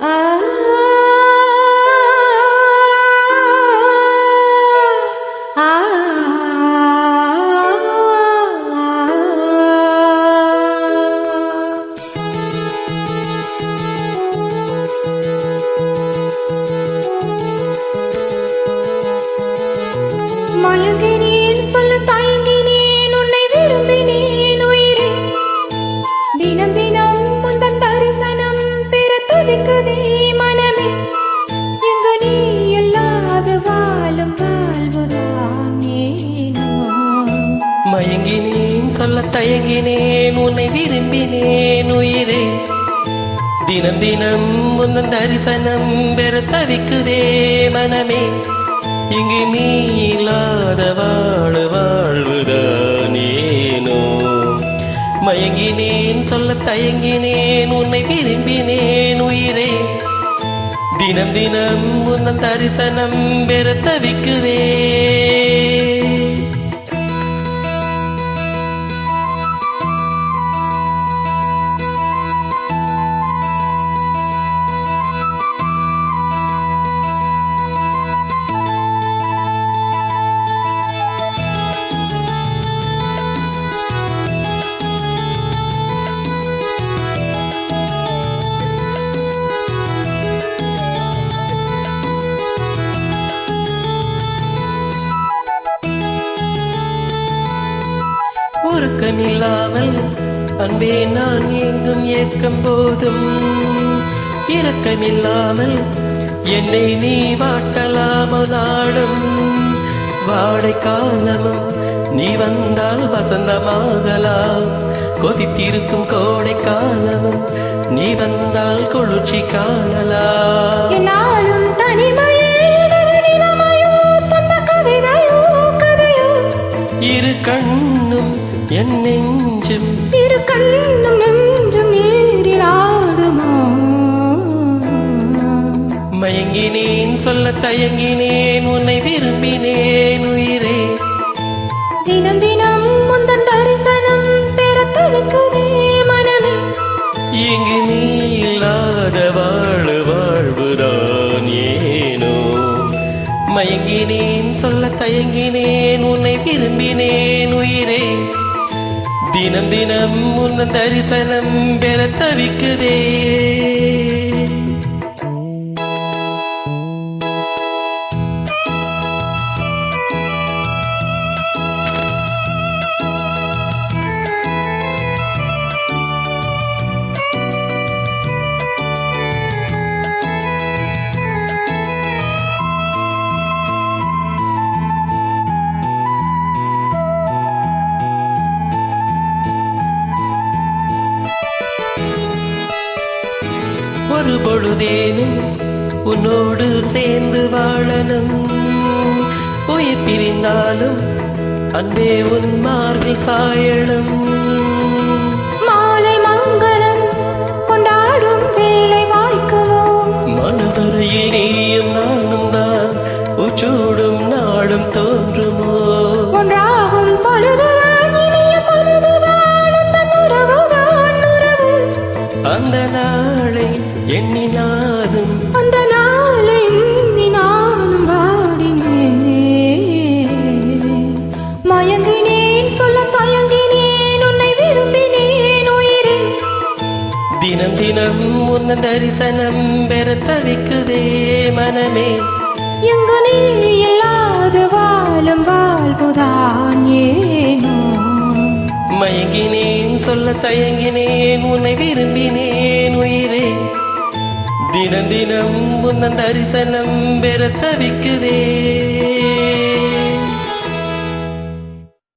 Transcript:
மயங்கினேன் மயங்கினேன் சொல்ல தயங்கினேன் உன்னை விரும்பினேன் உயிரே. தினம் தினம் உந்தன் தரிசனம் பெற தவிக்குதே மனமே. இங்கு நீ இல்லாத வாழ வாழ்வுதானேனோ. மயங்கினேன் சொல்ல தயங்கினேன் உன்னை விரும்பினேன் உயிரே. தினம் தினம் உந்தன் தரிசனம் பெற தவிக்குதே உறக்கமில்லாமல் அன்பே நான் எங்கும் ஏற்கும் போதும். இரக்கமில்லாமல் என்னை நீ வாட்டலாமோ நாடும் வாடை காலமும் நீ வந்தால் வசந்தமாகலாம். கொதித்திருக்கும் கோடை காலமும் நீ வந்தால் குளிர்ச்சி காணலாம் நெஞ்சும் இரு கண்ணும் நெஞ்சும் ஆடுமோ மயங்கினேன் சொல்ல தயங்கினேன் உன்னை விரும்பினேன் உயிரே. தினம் தினம் முந்தன் தரிசனம் பெற தவிக்குதே மனமே. இங்கு நீ இல்லாத வாழ வாழ்வுதான் ஏனோ. மயங்கினேன் சொல்ல தயங்கினேன் தினம் தினம் உன் தரிசனம் பெற தவிக்குதே. பொழுதேனும் உன்னோடு சேர்ந்து வாழணும். உயிர் பிரிந்தாலும் அன்பே உன் மார்பில் சாயணும். அந்த நாளை எண்ணி நானும் அந்த நாளை எண்ணி நானும் வாடினேன் மயங்கினேன் சொல்ல தயங்கினேன் உன்னை விரும்பினேன் உயிரே. தினம் தினம் உன் தரிசனம் பெற தவிக்குதே மனமே. எங்கு நீ இல்லாத வாழும் வாழ்வுதான் ஏனோ. மயங்கினேன் சொல்ல தயங்கினேன் உன்னை விரும்பினேன் உயிரே. தினம் தினம் உன் தரிசனம் பெற தவிக்குதே.